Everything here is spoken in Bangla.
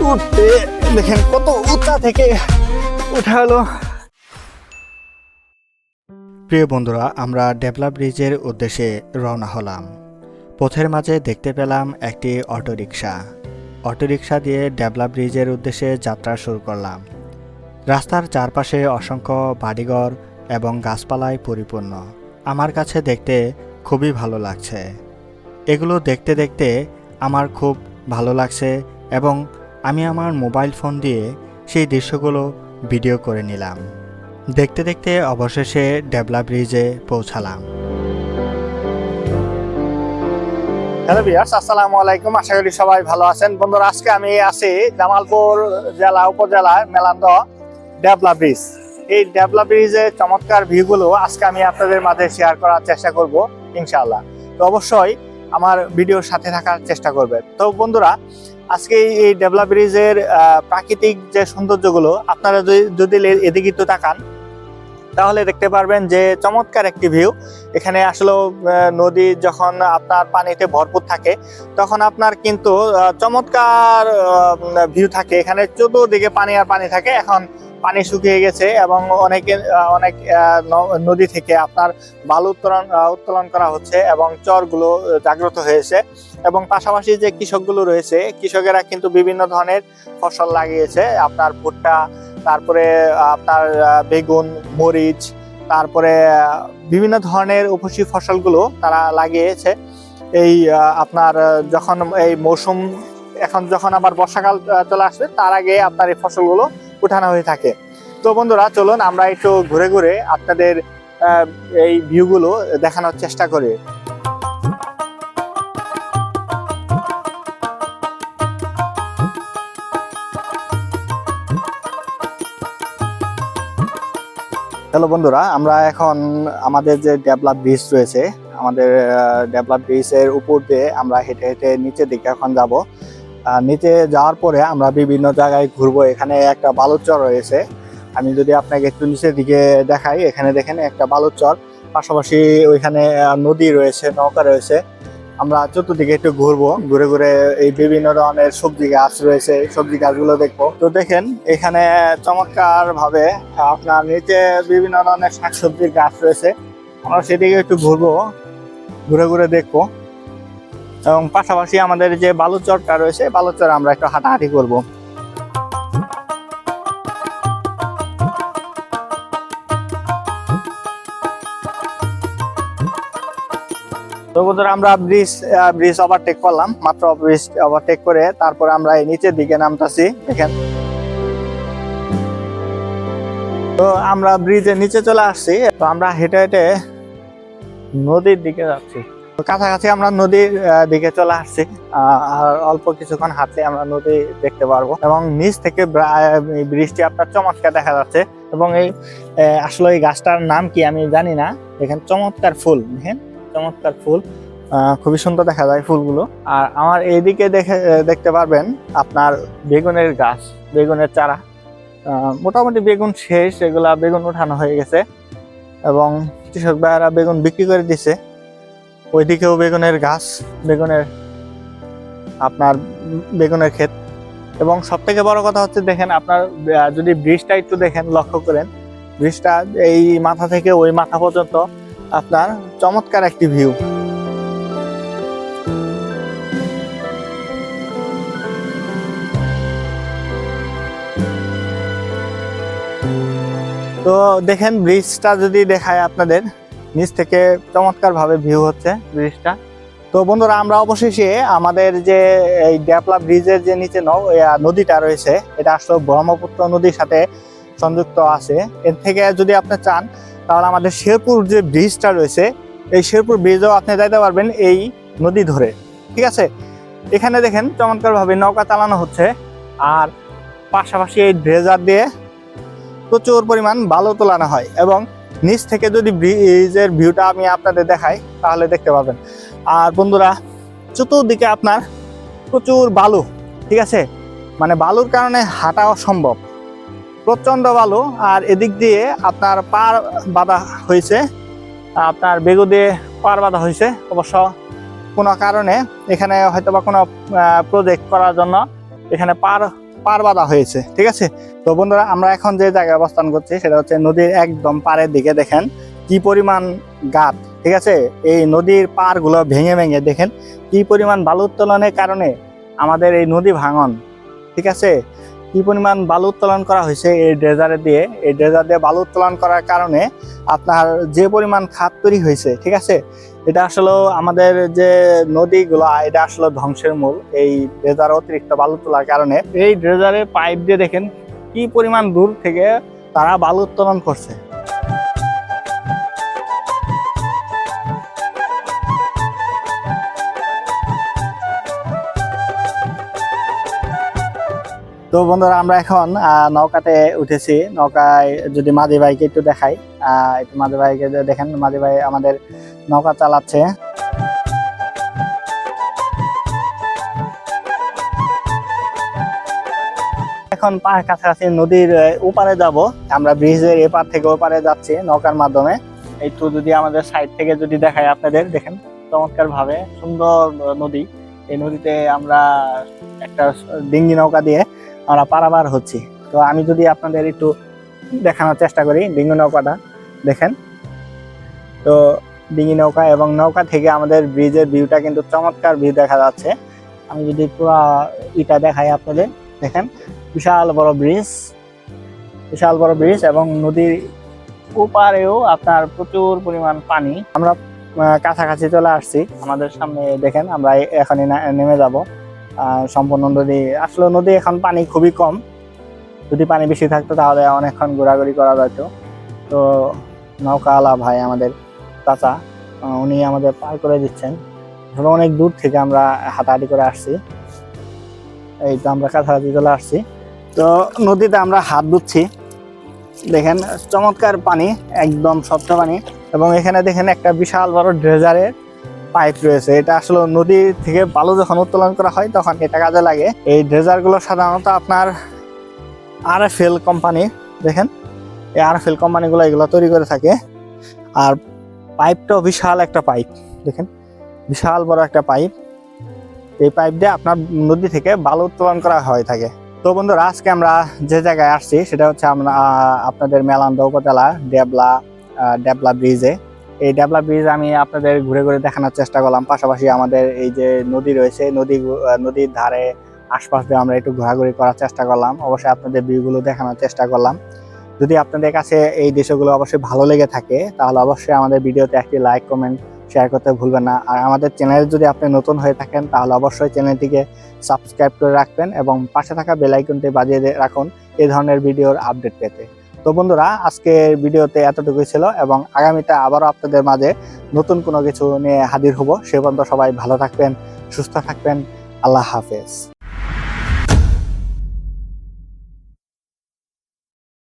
উঠতে, দেখেন কত উঁচা থেকে উঠা হলো। প্রিয় বন্ধুরা, আমরা ডেভেলপ ব্রিজের উদ্দেশ্যে রওনা হলাম। পথের মাঝে দেখতে পেলাম একটি অটোরিকশা। অটোরিকশা দিয়ে ডেভেলপ ব্রিজের উদ্দেশ্যে যাত্রা শুরু করলাম। রাস্তার চারপাশে অসংখ্য বাড়িঘর এবং গাছপালায় পরিপূর্ণ। আমার কাছে দেখতে খুবই ভালো লাগছে। এগুলো দেখতে দেখতে আমার খুব ভালো লাগছে এবং আমি আমার মোবাইল ফোন দিয়ে সেই দৃশ্যগুলো ভিডিও করে নিলাম। দেখতে দেখতে অবশেষে ডেবলা ব্রিজে পৌঁছালাম। হ্যালো বিয়ার্স আসসালামু আলাইকুম। আশা করি সবাই ভালো আছেন। বন্ধুরা, আজকে আমি আছি জামালপুর জেলা, উপজেলার মেলান্দ ডেবলা ব্রিজ। এই ডেবলা ব্রিজের চমৎকার ভিউগুলো আজকে আমি আপনাদের মাঝে শেয়ার করার চেষ্টা করব, ইনশাআল্লাহ। তো অবশ্যই আমার ভিডিওর সাথে থাকার চেষ্টা করবেন তো বন্ধুরা, আজকে এই ডেভেলপ ব্রিজের প্রাকৃতিক যে সৌন্দর্যগুলো, আপনারা যদি- যদি এদিকে একটু তাকান, তাহলে দেখতে পারবেন যে চমৎকার একটি ভিউ। এখানে আসলে নদী যখন আপনার পানিতে ভরপুর থাকে, তখন আপনার কিন্তু চমৎকার ভিউ থাকে। এখানে চতুর্দিকে পানি আর পানি থাকে। এখন পানি শুকিয়ে গেছে এবং অনেকে অনেক নদী থেকে আপনার বালু উত্তোলন উত্তোলন করা হচ্ছে এবং চরগুলো জাগ্রত হয়েছে। এবং পাশাপাশি যে কৃষকগুলো রয়েছে, কৃষকেরা কিন্তু বিভিন্ন ধরনের ফসল লাগিয়েছে। আপনার ভুট্টা, তারপরে আপনার বেগুন, মরিচ, তারপরে বিভিন্ন ধরনের উপসী ফসলগুলো তারা লাগিয়েছে। এই আপনার যখন এই মৌসুম, এখন যখন আবার বর্ষাকাল চলে আসবে, তার আগে আপনার এই ফসলগুলো উঠানো হয়ে থাকে। তো বন্ধুরা, চলুন আমরা একটু ঘুরে ঘুরে আপনাদের এই ভিউগুলো দেখানোর চেষ্টা করি। হ্যালো বন্ধুরা, আমরা এখন আমাদের যে ডেভেলপ ব্রিজ রয়েছে, আমাদের ডেভেলপ ব্রিজের উপর দিয়ে আমরা হেঁটে হেঁটে নিচের দিকে এখন যাব। নিচে যাওয়ার পরে আমরা বিভিন্ন জায়গায় ঘুরবো। এখানে একটা বালুচর রয়েছে। আমি যদি আপনাকে একটু নিচের দিকে দেখাই, এখানে দেখেন একটা বালুচর পাশাপাশি ওইখানে নদী রয়েছে, নৌকা রয়েছে। আমরা চতুর্দিকে একটু ঘুরবো, ঘুরে ঘুরে এই বিভিন্ন ধরনের সবজি গাছ রয়েছে সবজি গাছগুলো দেখব। তো দেখেন, এখানে চমৎকার ভাবে আপনার নিচে বিভিন্ন ধরনের শাকসবজির গাছ রয়েছে। আমরা সেদিকে একটু ঘুরবো, ঘুরে ঘুরে দেখব। এবং পাশাপাশি আমাদের যে বালুচরটা রয়েছে, বালুচর আমরা একটু হাঁটাহাঁটি করব। তো বন্ধুরা, আমরা ব্রিজ ব্রিজ ওভারটেক করলাম, মাত্র ব্রিজ ওভারটেক করে তারপরে আমরা এই নিচের দিকে নামতাছি, দেখেন। তো আমরা ব্রিজের নিচে চলে আসছি, তো আমরা হেঁটে হেঁটে নদীর দিকে যাচ্ছি। কাছাকাছি আমরা নদীর দিকে চলে আসছি। আর অল্প কিছুক্ষণ হাঁটলে আমরা নদী দেখতে পারব। এবং নিচ থেকে বৃষ্টি আপনার চমৎকার দেখা যাচ্ছে। এবং এই আসলে এই গাছটার নাম কি আমি জানি না। এখানে চমৎকার ফুল দেখেন চমৎকার ফুল। খুবই সুন্দর দেখা যায় ফুলগুলো। আর আমার এইদিকে দেখে দেখতে পারবেন আপনার বেগুনের গাছ, বেগুনের চারা। মোটামুটি বেগুন শেষ, এগুলা বেগুন উঠানো হয়ে গেছে। এবং কৃষক ভাইয়েরা বেগুন বিক্রি করে দিছে। ওইদিকেও বেগুনের গাছ, বেগুনের আপনার বেগুনের ক্ষেত। এবং সব থেকে বড় কথা হচ্ছে দেখেন, আপনার যদি ব্রিজটা একটু দেখেন, লক্ষ্য করেন, ব্রিজটা এই মাথা থেকে ওই মাথা পর্যন্ত আপনার চমৎকার একটি ভিউ। তো দেখেন, ব্রিজটা যদি দেখায় আপনাদের নিচ থেকে চমৎকার ভাবে ভিউ হচ্ছে ব্রিজটা। তো বন্ধুরা, আমরা অবশেষে আমাদের যে এই ড্যাপলা ব্রিজের যে নিচে নদীটা রয়েছে, এটা আসলে ব্রহ্মপুত্র নদীর সাথে সংযুক্ত আছে। এর থেকে যদি আপনি চান, তাহলে আমাদের শেরপুর যে ব্রিজটা রয়েছে, এই শেরপুর ব্রিজেও আপনি যাইতে পারবেন এই নদী ধরে। ঠিক আছে? এখানে দেখেন চমৎকার ভাবে নৌকা চালানো হচ্ছে, আর পাশাপাশি এই ড্রেজার দিয়ে প্রচুর পরিমাণ বালু তোলানো হয় এবং নিচ থেকে যদি ব্রিজের ভিউটা আমি আপনাদের দেখাই, তাহলে দেখতে পাবেন। আর বন্ধুরা, চতুর্দিকে আপনার প্রচুর বালু, ঠিক আছে? মানে বালুর কারণে হাঁটা অসম্ভব প্রচণ্ড বালু, আর এদিক দিয়ে আপনার পার বাঁধা হয়েছে। আপনার বেগু দিয়ে পার বাঁধা হয়েছে, অবশ্য কোনো কারণে। এখানে হয়তো বা কোনো প্রজেক্ট করার জন্য এখানে পার পার বাঁধা হয়েছে, ঠিক আছে? তো বন্ধুরা, আমরা এখন যে জায়গায় অবস্থান করছি, সেটা হচ্ছে নদীর একদম পারের দিকে দেখেন কি পরিমাণ গাত ঠিক আছে? এই নদীর পারগুলো ভেঙে ভেঙে দেখেন কি পরিমাণ বালু উত্তোলনের কারণে আমাদের এই নদী ভাঙন, ঠিক আছে? কি পরিমাণ বালু উত্তোলন করা হয়েছে এই ড্রেজারে দিয়ে? এই ড্রেজার দিয়ে বালু উত্তোলন করার কারণে আপনার যে পরিমাণ খাত তৈরি হয়েছে, ঠিক আছে? এটা আসলে আমাদের যে নদীগুলো, এটা আসলে ধ্বংসের মূল। এই ড্রেজার অতিরিক্ত বালু তোলার কারণে। এই ড্রেজারে পাইপ দিয়ে দেখেন কি পরিমাণ দূর থেকে তারা বালু উত্তোলন করছে। তো বন্ধুরা, আমরা এখন নৌকাতে উঠেছি। নৌকায় যদি মাঝি ভাইকে একটু দেখাই একটু মাঝি ভাইকে দেখেন মাঝি ভাই আমাদের নৌকা চালাচ্ছে। এখন কাছাকাছি নদীর ওপারে যাব। আমরা ব্রিজের এপার থেকে ওপারে যাচ্ছি নৌকার মাধ্যমে। একটু যদি আমাদের সাইড থেকে যদি দেখাই আপনাদের, দেখেন চমৎকার ভাবে সুন্দর নদী। এই নদীতে আমরা একটা ডিঙ্গি নৌকা দিয়ে আমরা পারাবার হচ্ছি। তো আমি যদি আপনাদের একটু দেখানোর চেষ্টা করি ডিঙ্গি নৌকাটা, দেখেন। তো ডিঙ্গি নৌকা এবং নৌকা থেকে আমাদের ব্রিজের ভিউটা কিন্তু চমৎকার ভিউ দেখা যাচ্ছে। আমি যদি পুরো ইটা দেখাই আপনাদের, দেখেন, বিশাল বড় ব্রিজ। বিশাল বড় ব্রিজ এবং নদীর ওপারেও আপনার প্রচুর পরিমাণ পানি। আমরা কাছাকাছি চলে আসছি। আমাদের সামনে দেখেন, আমরা এখনই নেমে যাব। সম্পূর্ণ নদী, আসলে নদী এখন পানি খুবই কম। যদি পানি বেশি থাকতো তাহলে অনেকক্ষণ ঘোরাঘুরি করা যেত। তো নৌকাওয়ালা ভাই আমাদের চাচা উনি আমাদের পার করে দিচ্ছেন। আসলে অনেক দূর থেকে আমরা হাঁটাহাঁটি করে আসছি। এই তো আমরা কাছাকাছি চলে আসছি। তো নদীতে আমরা হাত ধুচ্ছি। দেখেন, চমৎকার পানি, একদম স্বচ্ছ পানি। এবং এখানে দেখেন একটা বিশাল বড় ড্রেজারের পাইপ রয়েছে। এটা আসলে নদী থেকে বালু যখন উত্তোলন করা হয়, তখন এটা কাজে লাগে। এই ড্রেজারগুলো সাধারণত আপনার আর এফ এল কোম্পানি, দেখেন? এই আর এফ এল কোম্পানিগুলো এগুলো তৈরি করে থাকে। আর পাইপটাও বিশাল একটা পাইপ, দেখেন? বিশাল বড় একটা পাইপ। এই পাইপ দিয়ে আপনার নদী থেকে বালু উত্তোলন করা হয়ে থাকে। তো বন্ধুরা, আজকে আমরা যে জায়গায় আসছি, সেটা হচ্ছে আমরা আপনাদের মেলান্দা উপজেলা, ডেবলা ডেবলা ব্রিজে। এই ডেবলা ব্রিজ আমি আপনাদের ঘুরে ঘুরে দেখানোর চেষ্টা করলাম। পাশাপাশি আমাদের এই যে নদী রয়েছে, নদী নদীর ধারে আশপাশ দিয়ে আমরা একটু ঘোরাঘুরি করার চেষ্টা করলাম। অবশ্যই আপনাদের ভিউগুলো দেখানোর চেষ্টা করলাম। যদি আপনাদের কাছে এই দৃশ্যগুলো অবশ্যই ভালো লেগে থাকে, তাহলে অবশ্যই আমাদের ভিডিওতে একটি লাইক কমেন্ট শেয়ার করতে ভুলবেন না। আর আমাদের চ্যানেলে যদি আপনি নতুন হয়ে থাকেন, তাহলে অবশ্যই চ্যানেলটিকে সাবস্ক্রাইব করে রাখবেন এবং পাশে থাকা বেল আইকনটি বাজিয়ে রাখুন এই ধরনের ভিডিওর আপডেট পেতে। তো বন্ধুরা, আজকের ভিডিওতে এতটুকুই ছিল এবং আগামীতে আবারও আপনাদের মাঝে নতুন কোনো কিছু নিয়ে হাজির হব। সে পর্যন্ত সবাই ভালো থাকবেন, সুস্থ থাকবেন। আল্লাহ হাফেজ।